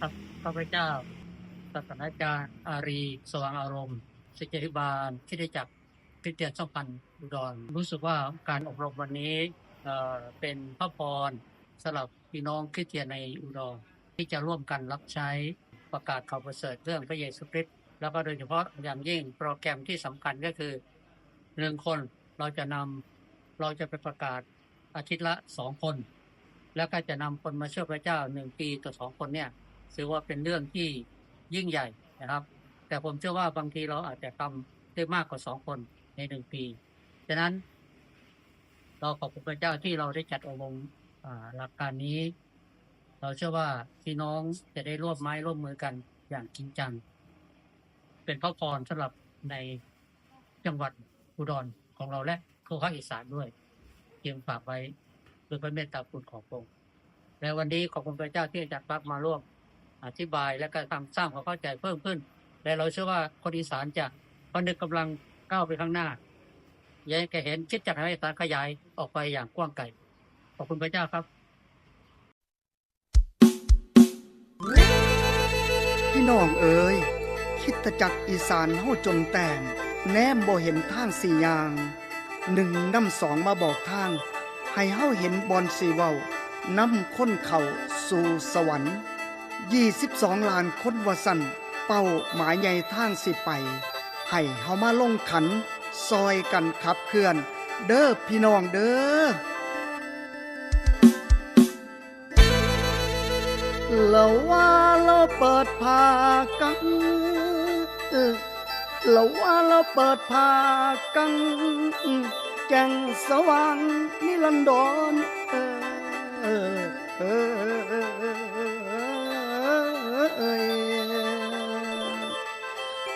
ครับข้าพเจ้าศาสนาจารย์อารี สว่างอารมณ์ศิษยิบาลที่ได้จักคริเตียนสัมพันธ์อุดรรู้สึกว่าการอบรมวันนี้เอ่อเป็นพระพรสำหรับพี่น้องคริสเตียนในอุดรที่จะร่วมกันรับใช้ประกาศข่าวประเสริฐเรื่องพระเยซูคริสต์แล้วก็โดยเฉพาะอย่างยิ่งโปรแกรมที่สำคัญก็คือหนึ่งคนเราจะนำเราจะไปประกาศอาทิตย์ละสองคน แล้วก็จะนำคนมาเชื่อพระเจ้าหนึ่งปีต่อสองคนเนี่ย ถือว่าเป็นเรื่องที่ยิ่งใหญ่นะครับ แต่ผมเชื่อว่าบางทีเราอาจจะทำได้มากกว่าสองคนในหนึ่งปีฉะนั้น เราขอบคุณพระเจ้าที่เราได้จัดอบรมหลักการนี้ เราเชื่อว่าพี่น้องจะได้ร่วมไม้ร่วมมือกันอย่างจริงจัง เป็นพระพรสำหรับในจังหวัดอุดรของเราและทั่วภาคอีสานด้วยเพียงฝากไว้ด้วยพระเมตตาคุณของพระองค์และวันนี้ขอบคุณพระเจ้าที่อาจัดรับมาร่วม อธิบายและก็ทำสร้างความเข้าใจเพิ่มขึ้น และเราเชื่อว่าคนอีสานจะพนึกกำลังก้าวไปข้างหน้ายังจะเห็นคิดจักรให้สารขยายออกไปอย่างกว้างไกลขอบคุณพระเจ้าครับพี่น้องเอ๋ยคิดจักรอีสานเฮาจนแต้มแนมบ่เห็นทางสี่อย่างหนึ่งนำสองมาบอกทาง ให้เฮาเห็นบอนสีเว้านำคนเข้าสู่สวรรค์ 22 ล้านคนว่าสั่นเป้าหมายใหญ่ทางสิไป ให้เฮามาลงขัน ซอยกันขับเคลื่อน เด้อพี่น้องเด้อเราว่าเราเปิดผากังเราว่าเราเปิดผากังแจ้งสว่างนิรันดรเออเออเออ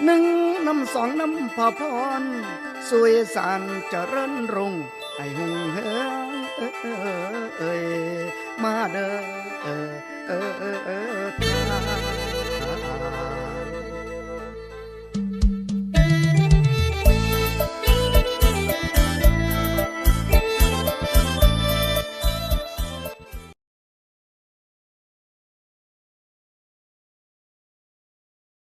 หนึ่งน้ำสองน้ำพาพรสวยสานเจริญรุ่งไอหุงเฮอเออเออเอยมาเด้อเออเออเออ